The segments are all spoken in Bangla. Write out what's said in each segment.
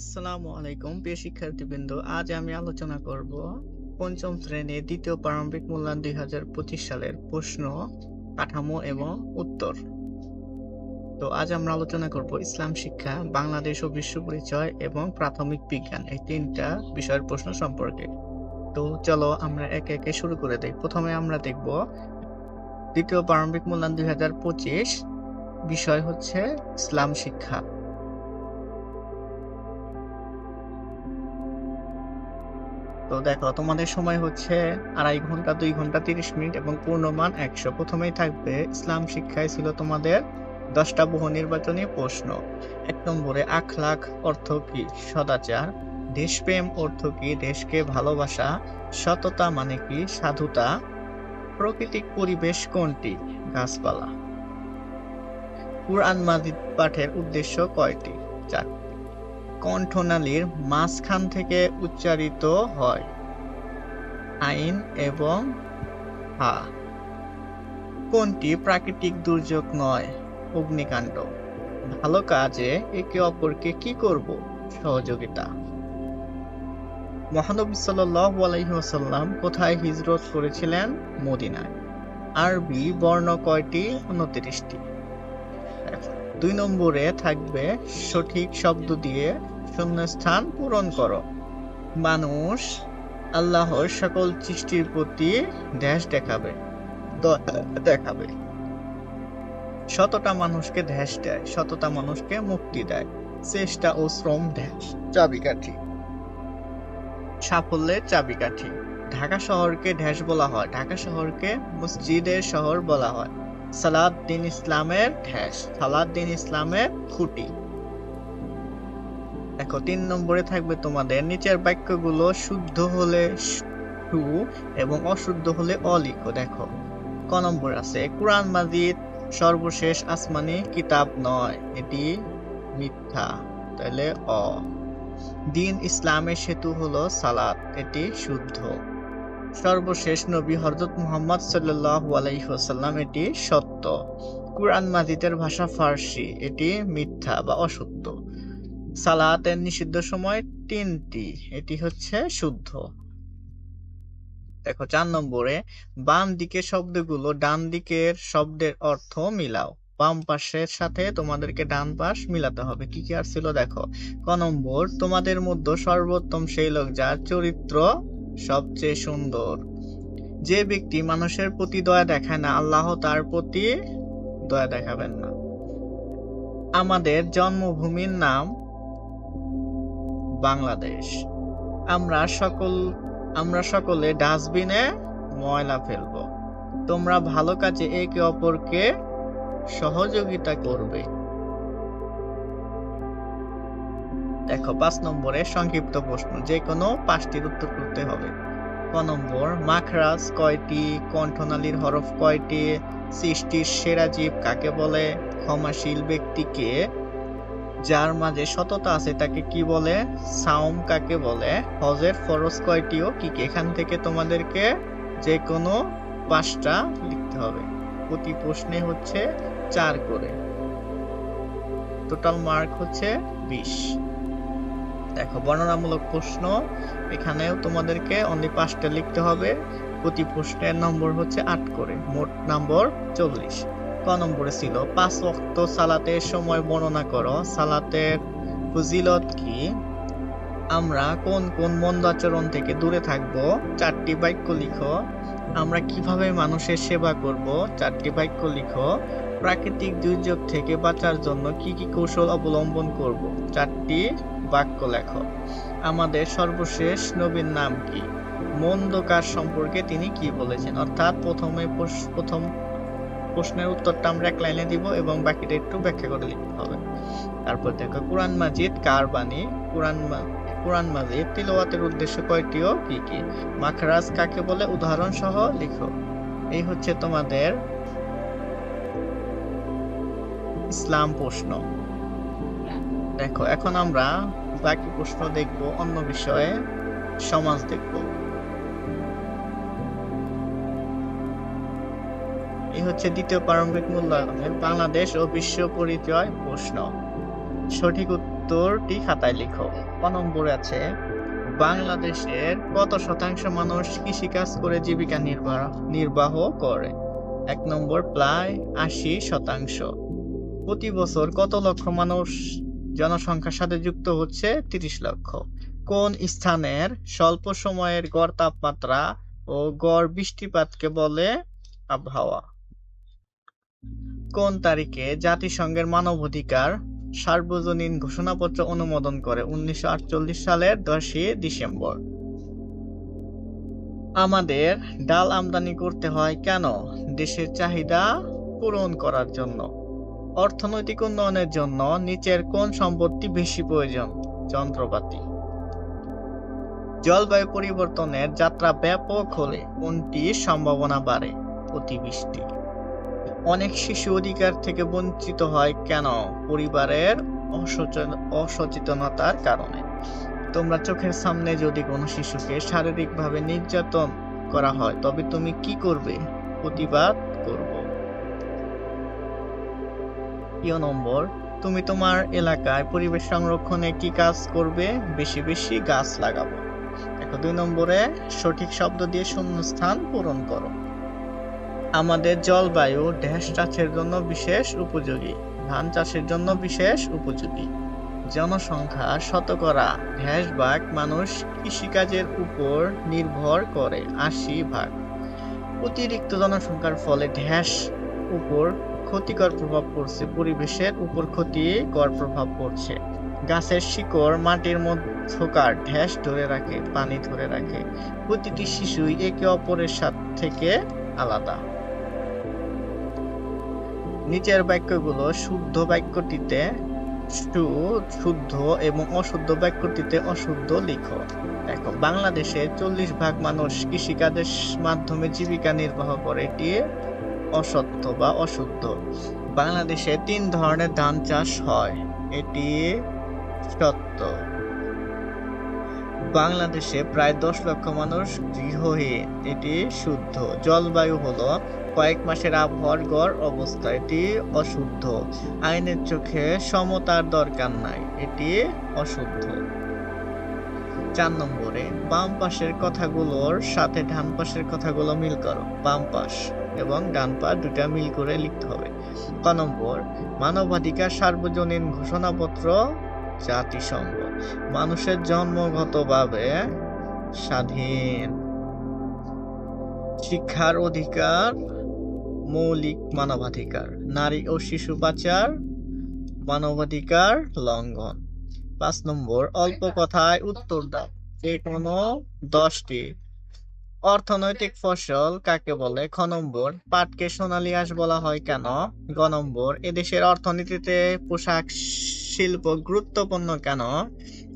আসসালামু আলাইকুম, প্রিয় শিক্ষার্থীবৃন্দ। আজ আমি আলোচনা করব পঞ্চম শ্রেণির দ্বিতীয় প্রারম্ভিক মূল্যায়ন দুই হাজার পঁচিশ সালের প্রশ্ন, কাঠামো এবং উত্তর। তো আজ আমরা আলোচনা করব ইসলাম শিক্ষা, বাংলাদেশ ও বিশ্ব পরিচয় এবং প্রাথমিক বিজ্ঞান এই তিনটা বিষয়ের প্রশ্ন সম্পর্কে। তো চলো আমরা একে একে শুরু করে দেই। প্রথমে আমরা দেখব দ্বিতীয় প্রারম্ভিক মূল্যায়ন দুই হাজার পঁচিশ বিষয় হচ্ছে ইসলাম শিক্ষা। তো দেখো, তোমাদের সময় হচ্ছে আড়াই ঘণ্টা, দুই ঘণ্টা, তিরিশ মিনিট এবং পূর্ণমান একশো। প্রথমেই থাকবে ইসলাম শিক্ষায় ছিল তোমাদের দশটা বহু নির্বাচনী প্রশ্ন। এক নম্বরে, আখলাখ অর্থ কি? সদাচার। দেশপ্রেম অর্থ কি? দেশকে ভালোবাসা। সততা মানে কি? সাধুতা। প্রাকৃতিক পরিবেশ কোনটি? গাছপালা। কুরআন মাজিদ পাঠের উদ্দেশ্য কয়টি? চারটি। কণ্ঠনালীর মাঝখান থেকে উচ্চারিত হয়। আইন এবং হা। কোনটি প্রাকৃতিক দুর্যোগ নয়? অগ্নিকাণ্ড। ভালো কাজে একে অপরকে কি করব? সহযোগিতা। মহানবী সাল্লাল্লাহু আলাইহি কোথায় হিজরত করেছিলেন? মদিনায়। আরবি বর্ণ কয়টি? উনত্রিশটি। দুই নম্বরে থাকবে সঠিক শব্দ দিয়ে শূন্যস্থান পূরণ করো। মানুষ আল্লাহর সকল সৃষ্টির প্রতি ধ্যাস দেখাবে দেখাবে। শতটা মানুষকে ধ্যাস দেয়, শতটা মানুষকে মুক্তি দেয়, চেষ্টা ও শ্রম ধ্যাস চাবিকাঠি। সাফল্যের চাবিকাঠি। ঢাকা শহরকে ঢ্যাস বলা হয়, ঢাকা শহরকে মসজিদের শহর বলা হয়। সালাদ্দিন ইসলামের ঠ্যাস সালাদ্দিন ইসলামের খুঁটি। দেখো, তিন নম্বরে থাকবে তোমাদের, নিচের বাক্যগুলো শুদ্ধ হলে সু এবং অশুদ্ধ হলে অলিখো, দেখো। ক নম্বর আছে, কোরআন মাজিদ সর্বশেষ আসমানি কিতাব নয়, এটি মিথ্যা, তাহলে অ। দিন ইসলামের সেতু হলো সালাত, এটি শুদ্ধ। সর্বশেষ নবী হযরত মুহাম্মদ সাল্লাল্লাহু আলাইহি ওয়াসাল্লাম, এটি সত্য। কুরআন মাজিদের ভাষা ফার্সি, এটি মিথ্যা বা অসত্য সালাতের নিষিদ্ধ সময় তিনটি, এটি হচ্ছে শুদ্ধ। দেখো, চার নম্বরে, বাম দিকের শব্দগুলো ডান দিকের শব্দের অর্থ মিলাও। বাম পাশের সাথে তোমাদেরকে ডান পাশ মিলাতে হবে। কি কি আর ছিল? দেখো, ক নম্বর, তোমাদের মধ্যে সর্বোত্তম সেই লোক যার চরিত্র সবচেয়ে সুন্দর। যে ব্যক্তি মানুষের প্রতি দয়া দেখায় না, আল্লাহ তার প্রতি দয়া দেখাবেন না। আমাদের জন্মভূমির নাম বাংলাদেশ। আমরা সকল, আমরা সকলে ডাস্টবিনে ময়লা ফেলব। তোমরা ভালো কাজে একে অপরকে সহযোগিতা করবে। দেখো, পাঁচ নম্বরে সংক্ষিপ্ত প্রশ্ন। যে কোনো পাঁচটির উত্তর করতে হবে। ক নম্বর, মাখরাজ কয়টি? কণ্ঠনালীর হরফ কয়টি? সৃষ্টির সেরা জীব কাকে বলে? ক্ষমাশীল ব্যক্তিকে যার মাঝে সততা আছে তাকে কি বলে? সাওম কাকে বলে? হজের ফরজ কয়টিও? কি কি? এখান থেকে তোমাদেরকে যে কোনো পাঁচটা লিখতে হবে। প্রতি প্রশ্নে হচ্ছে চার করে। টোটাল মার্ক হচ্ছে বিশ। দেখো, বর্ণনামূলক প্রশ্ন। এখানেও তোমাদেরকে অনলি পাঁচটা লিখতে হবে। প্রতি প্রশ্নের নম্বর হচ্ছে আট করে। মোট নম্বর চল্লিশ। ক নম্বরে ছিল, পাঁচ ওয়াক্ত সালাতের সময় বর্ণনা করো। সালাতের ফজিলত কি? আমরা কোন কোন মন্দ আচরণ থেকে দূরে থাকব? চারটি বাক্য লিখো। আমরা কীভাবে মানুষের সেবা করব? চারটি বাক্য লিখো। প্রাকৃতিক দুর্যোগ থেকে বাঁচার জন্য কি কি কৌশল অবলম্বন করব? চারটি বাক্য লেখো। আমাদের সর্বশেষ নবীর নাম কি? মন্দ কাজ সম্পর্কে তিনি কি বলেছেন? অর্থাৎ প্রথমে প্রথম প্রশ্নের উত্তরটা আমরা এক লাইনে দিব এবং বাকিটা একটু ব্যাখ্যা করে লিখতে হবে। তারপর দেখো, কোরআন মাজিদ কার বাণী? কোরআন কোরআন মাজিদ তিলাওয়াতের উদ্দেশ্য কয়টি ও কি কি? মাখরাজ কাকে বলে? উদাহরণ সহ লিখো। এই হচ্ছে তোমাদের ইসলাম প্রশ্ন। দেখো, এখন আমরা বাকি প্রশ্ন দেখব, অন্য বিষয়ে সমাজ দেখব। এই হচ্ছে দ্বিতীয় প্রারম্ভিক মূল্যায়নের বাংলাদেশ ও বিশ্ব পরিচয় প্রশ্ন। সঠিক উত্তরটি খাতায় লিখো। ক নম্বরে আছে, বাংলাদেশের কত শতাংশ মানুষ কৃষিকাজ করে জীবিকা নির্বাহ নির্বাহ করে? এক নম্বর, প্রায় আশি শতাংশ। প্রতি বছর কত লক্ষ মানুষ জনসংখ্যার সাথে যুক্ত হচ্ছে? তিরিশ লক্ষ। কোন স্থানের স্বল্প সময়ের গড় তাপমাত্রা ও গড় বৃষ্টিপাতকে বলে আবহাওয়া? কোন তারিখে জাতিসংঘের মানবাধিকার সার্বজনীন ঘোষণাপত্র অনুমোদন করে উনিশশো আটচল্লিশ সালের দশই ডিসেম্বর? আমাদের ডাল আমদানি করতে হয় কেন? দেশের চাহিদা পূরণ করার জন্য। অর্থনৈতিক উন্নয়নের জন্য নিচের কোন সম্পত্তি বেশি প্রয়োজন? যন্ত্রপাতি। জলবায়ু পরিবর্তনের যাত্রা ব্যাপক হলে কোনটির সম্ভাবনা বাড়ে? অতিবৃষ্টি। অনেক শিশু অধিকার থেকে বঞ্চিত হয় কেন? পরিবারের অসচেতন- অসচেতনতার কারণে। তোমরা চোখের সামনে যদি কোনো শিশুকে শারীরিকভাবে নির্যাতন করা হয়, তবে তুমি কি করবে? প্রতিবাদ করব। প্রিয় নম্বর, তুমি তোমার এলাকায় পরিবেশ সংরক্ষণে কি কাজ করবে? বেশি বেশি গাছ লাগাবো। দেখো, দুই নম্বরে সঠিক শব্দ দিয়ে শূন্যস্থান পূরণ করো। আমাদের জলবায়ু ড্যাশ চাষের জন্য বিশেষ উপযোগী, ধান চাষের জন্য বিশেষ উপযোগী। জনসংখ্যা শতকরা ড্যাশ ভাগ মানুষ কৃষিকাজের উপর নির্ভর করে, আশি ভাগ। অতিরিক্ত জনসংখ্যার ফলে ড্যাশ উপর ক্ষতিকর প্রভাব পড়ছে, পরিবেশের উপর ক্ষতিকর প্রভাব পড়ছে। গাছের শিকড় মাটির মধ্যকার ঢ্যাস ধরে রাখে, পানি ধরে রাখে। প্রতিটি শিশুই একে অপরের সাথ থেকে আলাদা। নিচের বাক্যগুলো শুদ্ধ বাক্যটিতে সু- শুদ্ধ এবং অশুদ্ধ বাক্যটিতে অশুদ্ধ লিখো। দেখো, বাংলাদেশে চল্লিশ ভাগ মানুষ কৃষিকাজের মাধ্যমে জীবিকা নির্বাহ করে, এটি অসত্য বা অশুদ্ধ। বাংলাদেশে তিন ধরনের ধান চাষ হয়, এটি সত্য। বাংলাদেশে প্রায় দশ লক্ষ মানুষ গৃহহীন, এটি শুদ্ধ। জলবায়ু হলো কয়েক মাসের আবহাওয়ার গড় অবস্থা, এটি অশুদ্ধ। আইনের চোখে সমতার দরকার নাই, এটি অশুদ্ধ। চার নম্বরে, বাম পাশের কথাগুলোর সাথে ডান পাশের কথাগুলো মিল করো, বাম পাশ এবং ডান পাশ দুটা মিল করে লিখতে হবে। ক নম্বর, মানবাধিকার সার্বজনীন ঘোষণাপত্র জাতিসংঘ। মানুষের জন্মগতভাবে স্বাধীন। শিক্ষার অধিকার মৌলিক মানবাধিকার, নারী ও শিশু পাচার, মানবাধিকার লঙ্ঘন। পাঁচ নম্বর, অল্প কথায় উত্তর দাও। যে কোনো দশটি অর্থনৈতিক ফসল কাকে বলে? খ নম্বর পাটকে সোনালী আঁশ বলা হয় কেন? গ নম্বর এদেশের অর্থনীতিতে পোশাক শিল্প গুরুত্বপূর্ণ কেন?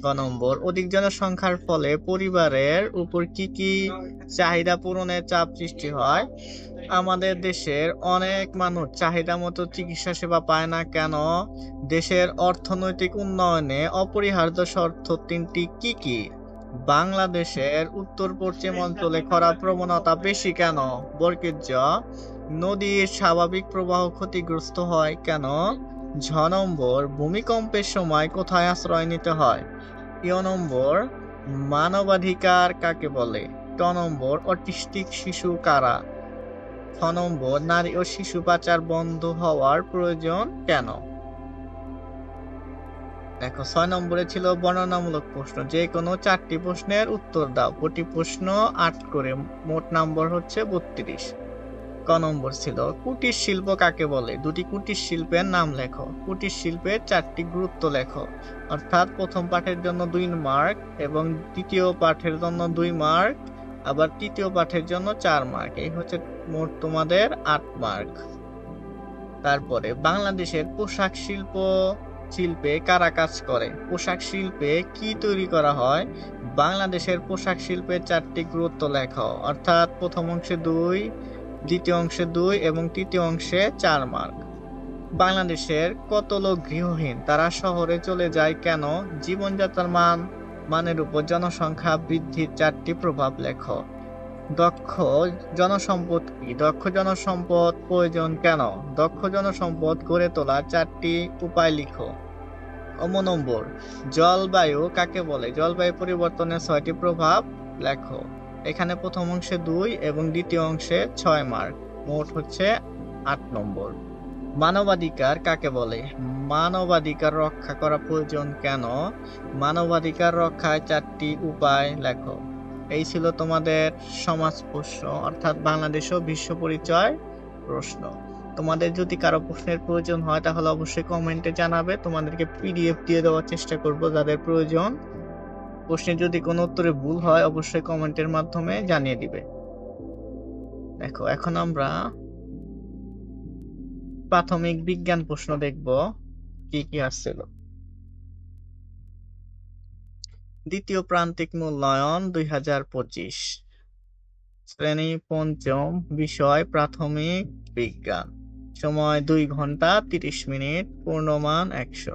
গ নম্বর অধিক জনসংখ্যার ফলে পরিবারের উপর কি কি চাহিদা পূরণের চাপ সৃষ্টি হয়? আমাদের দেশের অনেক মানুষ চাহিদা মতো চিকিৎসা সেবা পায় না কেন? দেশের অর্থনৈতিক উন্নয়নে অপরিহার্য শর্ত তিনটি কি কি? বাংলাদেশের উত্তর পশ্চিম অঞ্চলে খরা প্রবণতা বেশি কেন? বরকিত জ নদীর স্বাভাবিক প্রবাহ ক্ষতিগ্রস্ত হয় কেন? ঝ নম্বর, ভূমিকম্পের সময় কোথায় আশ্রয় নিতে হয়? ইয় নম্বর, মানবাধিকার কাকে বলে? ট নম্বর, অটিস্টিক শিশু কারা? ছ নম্বর, নারী ও শিশু পাচার বন্ধ হওয়ার প্রয়োজন কেন? দেখো, ছয় নম্বরে ছিল বর্ণনামূলক প্রশ্ন। যে কোনো চারটি প্রশ্নের উত্তর দাও। প্রতি প্রশ্ন আট করে। মোট নম্বর হচ্ছে বত্রিশ। ক নম্বর ছিল, কুটির শিল্প কাকে বলে? দুটি কুটির শিল্পের নাম লেখো। কুটির শিল্পের চারটি গুরুত্ব লেখো। অর্থাৎ প্রথম পাঠের জন্য দুই মার্ক এবং দ্বিতীয় পাঠের জন্য দুই মার্ক, আবার তৃতীয় পাঠের জন্য চার মার্ক। এই হচ্ছে মোট তোমাদের আট মার্ক। তারপরে বাংলাদেশের পোশাক শিল্প শিল্পে কারা কাজ করে? পোশাক শিল্পে কি তৈরি করা হয়? বাংলাদেশের পোশাক শিল্পের চারটি গুরুত্ব লেখো। অর্থাৎ প্রথম অংশে দুই, দ্বিতীয় অংশে দুই এবং তৃতীয় অংশে চার মার্ক। বাংলাদেশের কত লোক গৃহহীন? তারা শহরে চলে যায় কেন? জীবনযাত্রার মান, মানের উপর জনসংখ্যা বৃদ্ধির চারটি প্রভাব লেখো। দক্ষ জনসম্পদ কি? দক্ষ জনসম্পদ প্রয়োজন কেন? দক্ষ জনসম্পদ গড়ে তোলার চারটি উপায় লিখো। অম নম্বর জলবায়ু কাকে বলে? জলবায়ু পরিবর্তনের ছয়টি প্রভাব লেখো। এখানে প্রথম অংশে দুই এবং দ্বিতীয় অংশে ছয় মার্ক মোট হচ্ছে আট নম্বর। মানবাধিকার কাকে বলে? মানবাধিকার রক্ষা করা প্রয়োজন কেন? মানবাধিকার রক্ষায় চারটি উপায় লেখো। এই ছিল তোমাদের সমাজ প্রশ্ন, অর্থাৎ বাংলাদেশ ও বিশ্ব পরিচয় প্রশ্ন। তোমাদের যদি কারও প্রশ্নের প্রয়োজন হয়, তাহলে অবশ্যই কমেন্টে জানাবে। তোমাদেরকে পিডিএফ দিয়ে দেওয়ার চেষ্টা করব যাদের প্রয়োজন। প্রশ্নে যদি কোনো উত্তরে ভুল হয়, অবশ্যই কমেন্টের মাধ্যমে জানিয়ে দিবে। দেখো, এখন আমরা প্রাথমিক বিজ্ঞান প্রশ্ন দেখব, কি কি আসছিল। দ্বিতীয় প্রান্তিক মূল্যায়ন দুই হাজার পঁচিশ। শ্রেণি পঞ্চম বিষয়, প্রাথমিক বিজ্ঞান। সময় দুই ঘণ্টা তিরিশ মিনিট, পূর্ণমান একশো।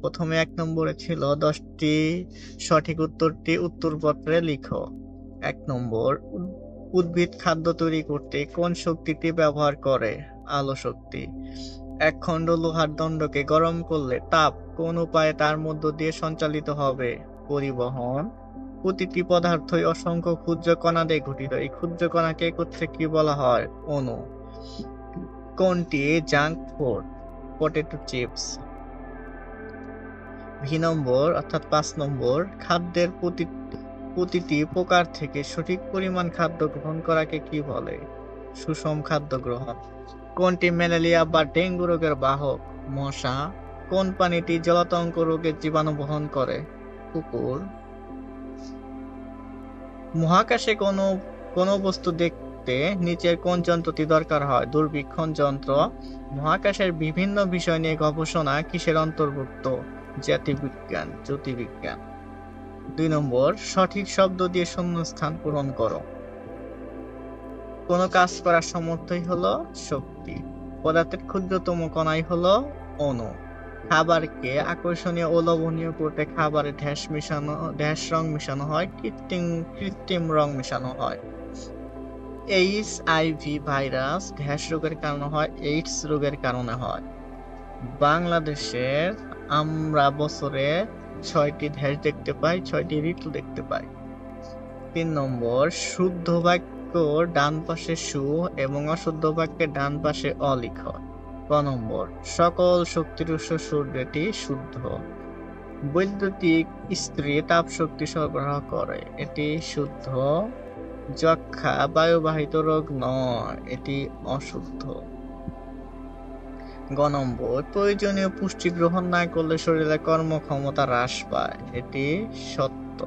প্রথমে এক নম্বরে ছিল দশটি সঠিক উত্তরটি উত্তরপত্রে লিখো। এক নম্বর উদ- উদ্ভিদ খাদ্য তৈরি করতে কোন শক্তিটি ব্যবহার করে? আলো শক্তি। এক খণ্ড লোহার দণ্ডকে গরম করলে তাপ কোন উপায়ে তার মধ্য দিয়ে সঞ্চালিত হবে? পরিবহন। প্রতিটি পদার্থই অসংখ্য ক্ষুদ্র কণা দিয়ে গঠিত। এই ক্ষুদ্র কণাকে একত্রে কি বলা হয়? অণু। কোনটি junk food potato chips. V নম্বর, অর্থাৎ পাঁচ নম্বর, খাদ্যের প্রতি, প্রতিটি প্রকার থেকে সঠিক পরিমাণ খাদ্য গ্রহণ করাকে কি বলে? সুষম খাদ্য গ্রহণ। কোনটি ম্যালেরিয়া বা ডেঙ্গু রোগের বাহক, মশা। কোন পানিটি জলাতঙ্ক রোগের জীবাণু বহন করে? কুকুর। মহাকাশে কোনো কোনো বস্তু দেখতে নিচের কোন যন্ত্রটি দরকার হয়? দূরবীক্ষণ যন্ত্র। মহাকাশের বিভিন্ন বিষয় নিয়ে গবেষণা কিসের অন্তর্ভুক্ত? জ্যোতির্বিজ্ঞান জ্যোতির্বিজ্ঞান। দুই নম্বর, সঠিক শব্দ দিয়ে শূন্যস্থান পূরণ করো। কোনো কাজ করার সমর্থই হলো শক্তি। পদার্থের ক্ষুদ্রতম কণাই হলো অণু। খাবারকে আকর্ষণীয় ও লোভনীয় করতে খাবারে ঢ্যাস মিশানো ঢ্যাস রং মিশানো হয়, কৃত্রিম কৃত্রিম রং মিশানো হয়। এইচ আইভি ভাইরাস ঢ্যাস রোগের কারণে হয়, এইডস রোগের কারণে হয়। বাংলাদেশের আমরা বছরে ছয়টি ঢ্যাস দেখতে পাই, ছয়টি ঋতু দেখতে পাই। তিন নম্বর, শুদ্ধ বাক্য ডান পাশে সু এবং অশুদ্ধ বাক্যের ডান পাশে অলিখ ক নম্বর। সকল শক্তির উৎস সূর্যটি শুদ্ধ। বৈদ্যুতিক ইস্ত্রি তাপ শক্তি সরবরাহ করে। এটি শুদ্ধ। যক্ষা বায়ুবাহিত রোগ নয়, এটি অশুদ্ধ। গ নম্বর, প্রয়োজনীয় পুষ্টি গ্রহণ না করলে শরীরে কর্মক্ষমতা হ্রাস পায়। এটি সত্য।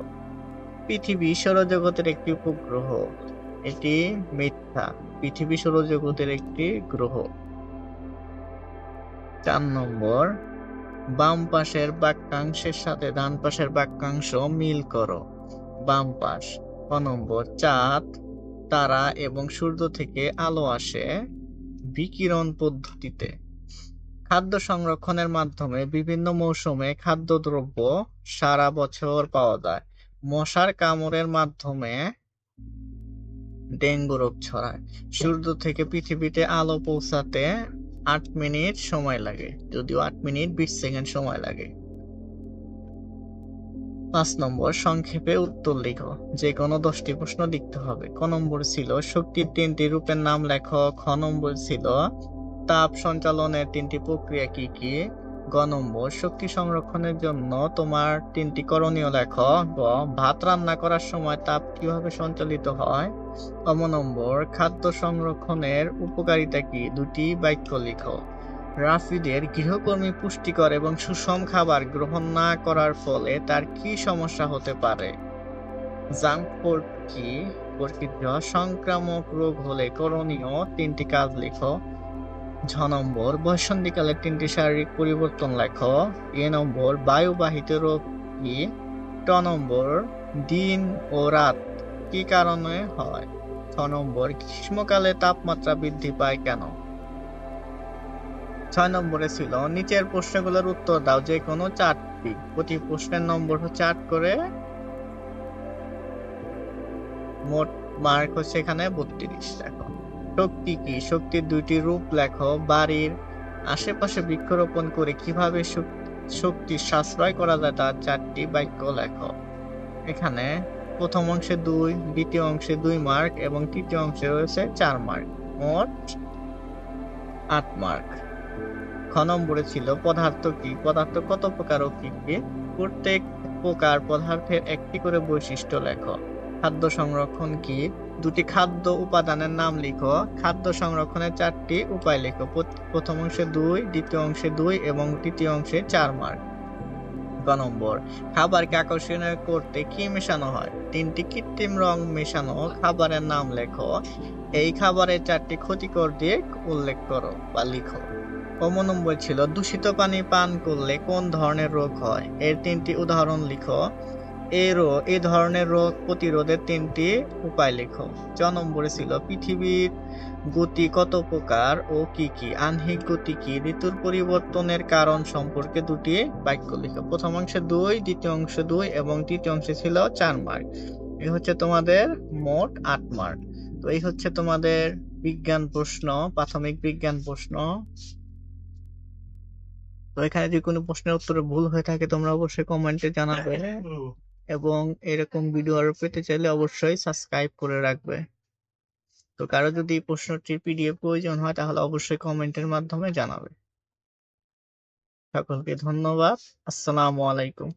পৃথিবী সৌরজগতের একটি উপগ্রহ। এটি মিথ্যা। পৃথিবী সৌরজগতের একটি গ্রহ। চার নম্বর, বাম পাশের বাক্যাংশের সাথে ডান পাশের বাক্যাংশ মিল করো। বাম পাশ, ক নম্বর, চাঁদ, তারা এবং সূর্য থেকে আলো আসে বিকিরণ পদ্ধতিতে। খাদ্য সংরক্ষণের মাধ্যমে বিভিন্ন মৌসুমে খাদ্যদ্রব্য সারা বছর পাওয়া যায়। মশার কামড়ের মাধ্যমে ডেঙ্গু রোগ ছড়ায়। সূর্য থেকে পৃথিবীতে আলো পৌঁছাতে আট মিনিট সময় লাগে, যদিও আট মিনিট বিশ সেকেন্ড সময় লাগে। পাঁচ নম্বর, সংক্ষেপে উত্তর লিখো। যে কোনো দশটি প্রশ্ন লিখতে হবে। ক নম্বর ছিল, শক্তির তিনটি রূপের নাম লেখো। খ নম্বর ছিল, তাপ সঞ্চালনের তিনটি প্রক্রিয়া কি কি? গ শক্তি সংরক্ষণের জন্য তোমার তিনটি করণীয় লেখো। গ, ভাত রান্না করার সময় তাপ কীভাবে সঞ্চালিত হয়? কম নম্বর খাদ্য সংরক্ষণের উপকারিতা কি? দুটি বাক্য লিখো। রাফিদের গৃহকর্মী পুষ্টিকর এবং সুষম খাবার গ্রহণ না করার ফলে তার কি সমস্যা হতে পারে? জাঙ্ক ফুড কি? সংক্রামক রোগ হলে করণীয় তিনটি কাজ লিখো। ছ নম্বর বসন্তীকালের তিনটি শারীরিক পরিবর্তন লেখো। এ নম্বর, বায়ুবাহিত রোগ কি? ট নম্বর, দিন ও রাত কি কারণে হয়? ছ নম্বর, গ্রীষ্মকালে তাপমাত্রা বৃদ্ধি পায় কেন? ছয় নম্বরে ছিল, নিচের প্রশ্নগুলোর উত্তর দাও যে কোনো চারটি। প্রতি প্রশ্নের নম্বর হচ্ছে আট করে। মোট মার্ক হচ্ছে এখানে বত্রিশ, দেখো। শক্তি কি? শক্তির দুইটি রূপ লেখো। বাড়ির আশেপাশে বৃক্ষরোপণ করে কীভাবে শক- শক্তি সাশ্রয় করা যায় তার চারটি বাক্য লেখো। এখানে প্রথম অংশে দুই, দ্বিতীয় অংশে দুই মার্ক এবং তৃতীয় অংশে রয়েছে চার মার্ক। মোট আট মার্ক। খ নম্বরে ছিল পদার্থ কি? পদার্থ কত প্রকার ও কি কি? প্রত্যেক প্রকার পদার্থের একটি করে বৈশিষ্ট্য লেখো। খাদ্য সংরক্ষণ কি? দুটি খাদ্য উপাদানের নাম লিখো। খাদ্য সংরক্ষণের চারটি উপায় লেখো। প্রথম অংশে দুই, দ্বিতীয় অংশে দুই এবং তৃতীয় অংশে চার মার্ক ক নম্বর, খাবারকে আকর্ষণীয় করতে কি মেশানো হয়? তিনটি কৃত্রিম রং মেশানো খাবারের নাম লেখো। এই খাবারের চারটি ক্ষতিকর দিক উল্লেখ করো বা লিখো। নম্বর ছিল, দূষিত পানি পান করলে কোন ধরনের রোগ হয়? এর তিনটি উদাহরণ লিখো। এই রোগ এই ধরনের রোগ প্রতিরোধের তিনটি উপায় লেখো। চ নম্বরে ছিল পৃথিবীর গতি কত প্রকার ও কি কি? আহ্নিক গতি কি? ঋতুর পরিবর্তনের কারণ সম্পর্কে দুটি বাক্য লিখো। প্রথম অংশে দুই, দ্বিতীয় অংশে দুই এবং তৃতীয় অংশে ছিল চার মার্ক। এই হচ্ছে তোমাদের মোট আট মার্ক। তো এই হচ্ছে তোমাদের বিজ্ঞান প্রশ্ন, প্রাথমিক বিজ্ঞান প্রশ্ন। তো এখানে যদি কোনো প্রশ্নের উত্তরে ভুল হয়ে থাকে, তোমরা অবশ্যই কমেন্টে জানাবে। এবং এরকম ভিডিও আরও পেতে চাইলে অবশ্যই সাবস্ক্রাইব করে রাখবে। তো কারও যদি প্রশ্নটির পিডিএফ প্রয়োজন হয়, তাহলে অবশ্যই কমেন্টের মাধ্যমে জানাবে। সকলকে ধন্যবাদ। আসসালামু আলাইকুম।